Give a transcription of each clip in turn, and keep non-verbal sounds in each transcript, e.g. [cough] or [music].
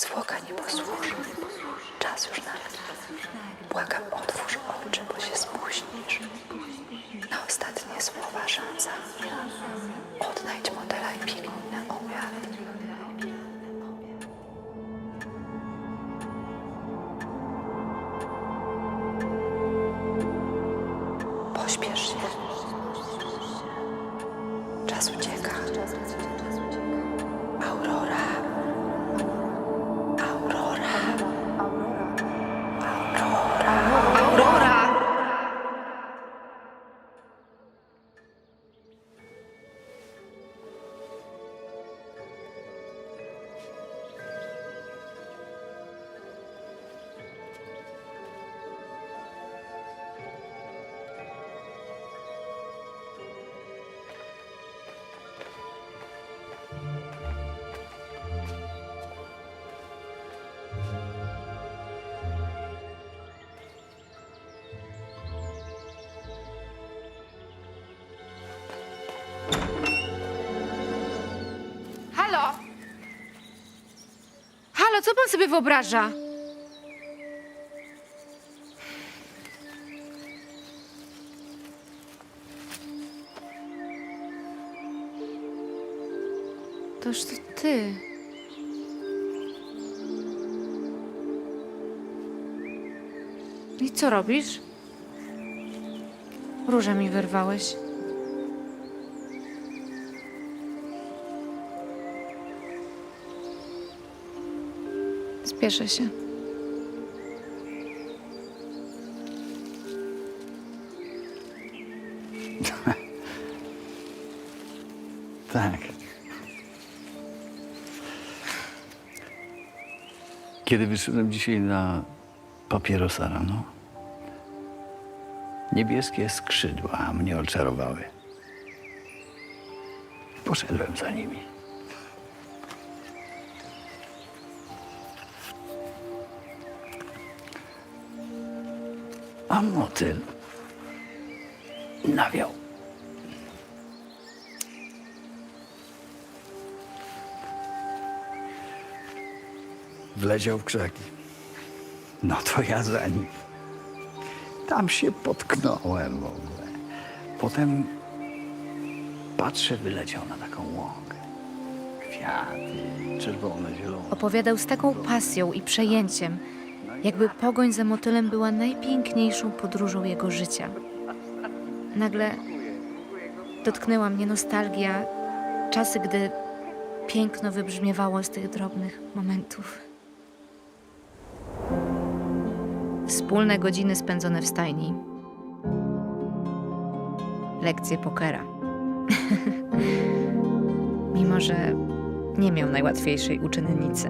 Zwłoka nie posłuży. Czas już nagle. Błagam, otwórz oczy, bo się spóźnisz. Na ostatnie słowa szansa. Odnajdź modela i biegnij na obiad. Halo, co pan sobie wyobraża? Toż to ty. I co robisz? Różę mi wyrwałeś. Spieszę się. [laughs] Tak. Kiedy wyszedłem dzisiaj na papierosa rano, niebieskie skrzydła mnie oczarowały. Poszedłem za nimi. A motyl nawiał. Wleciał w krzaki. No to ja za nim. Tam się potknąłem w ogóle. Potem patrzę, wyleciał na taką łąkę. Kwiaty, czerwone, zielone. Opowiadał z taką pasją i przejęciem, jakby pogoń za motylem była najpiękniejszą podróżą jego życia. Nagle dotknęła mnie nostalgia, czasy, gdy piękno wybrzmiewało z tych drobnych momentów. Wspólne godziny spędzone w stajni. Lekcje pokera. [laughs] Mimo, że nie miał najłatwiejszej uczennicy.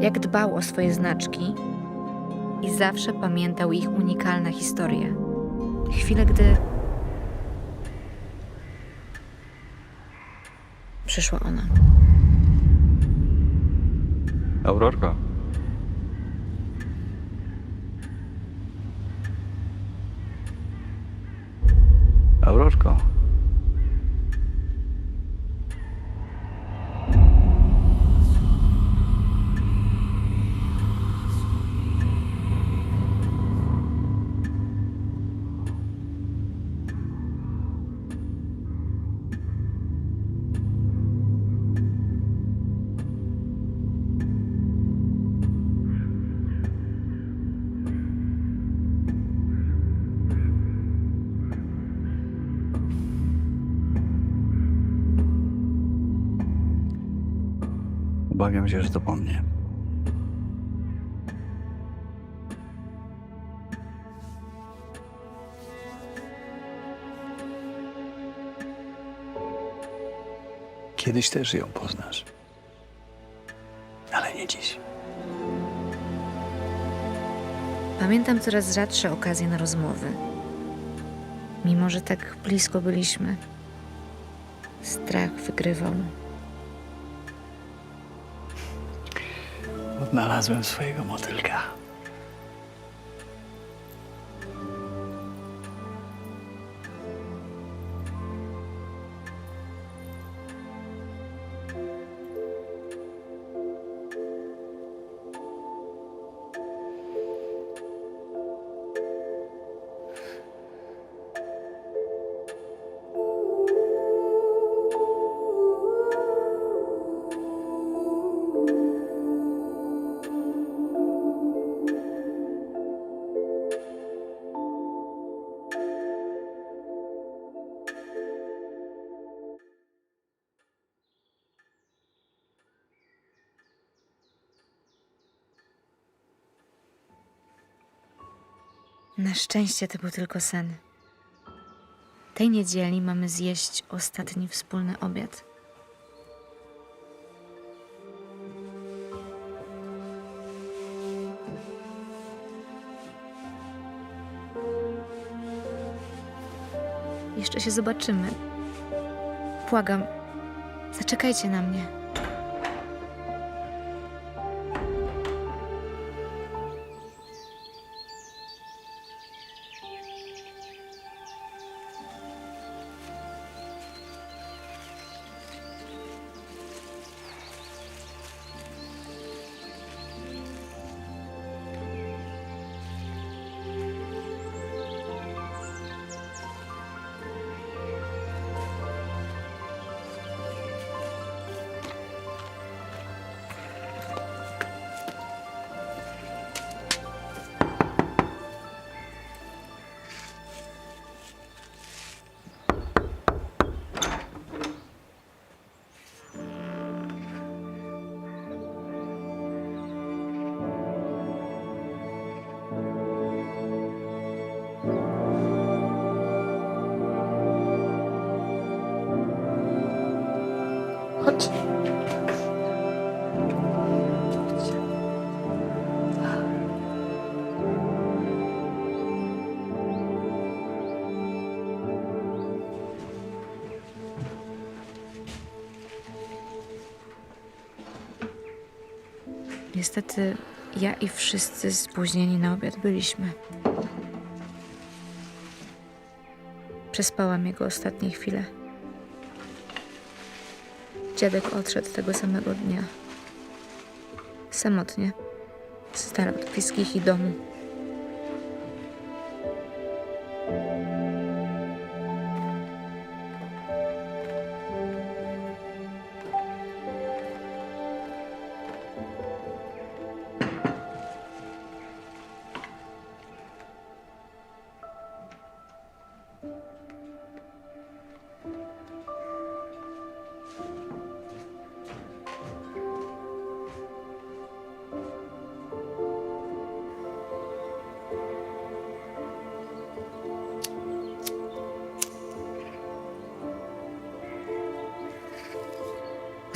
Jak dbał o swoje znaczki i zawsze pamiętał ich unikalne historie. Chwile, gdy przyszła ona. Aurorko. Obawiam się, że to po mnie. Kiedyś też ją poznasz. Ale nie dziś. Pamiętam coraz rzadsze okazje na rozmowy. Mimo, że tak blisko byliśmy, strach wygrywał. Odnalazłem swojego motylka. Na szczęście to był tylko sen. Tej niedzieli mamy zjeść ostatni wspólny obiad. Jeszcze się zobaczymy. Błagam, zaczekajcie na mnie. Niestety ja i wszyscy spóźnieni na obiad byliśmy. Przespałam jego ostatnie chwile. Dziadek odszedł tego samego dnia. Samotnie. Z dala od i domu.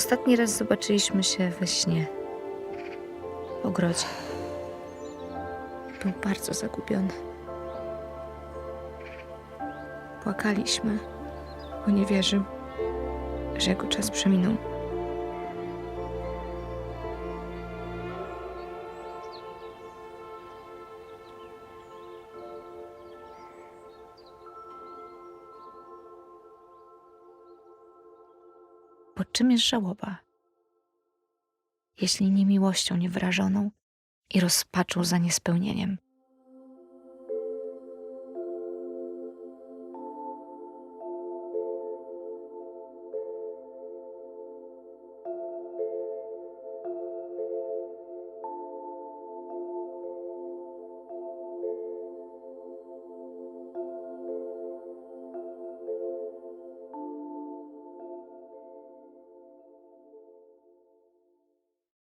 Ostatni raz zobaczyliśmy się we śnie. W ogrodzie. Był bardzo zagubiony. Płakaliśmy, bo nie wierzył, że jego czas przeminął. Bo czym jest żałoba? Jeśli nie miłością niewyrażoną i rozpaczą za niespełnieniem.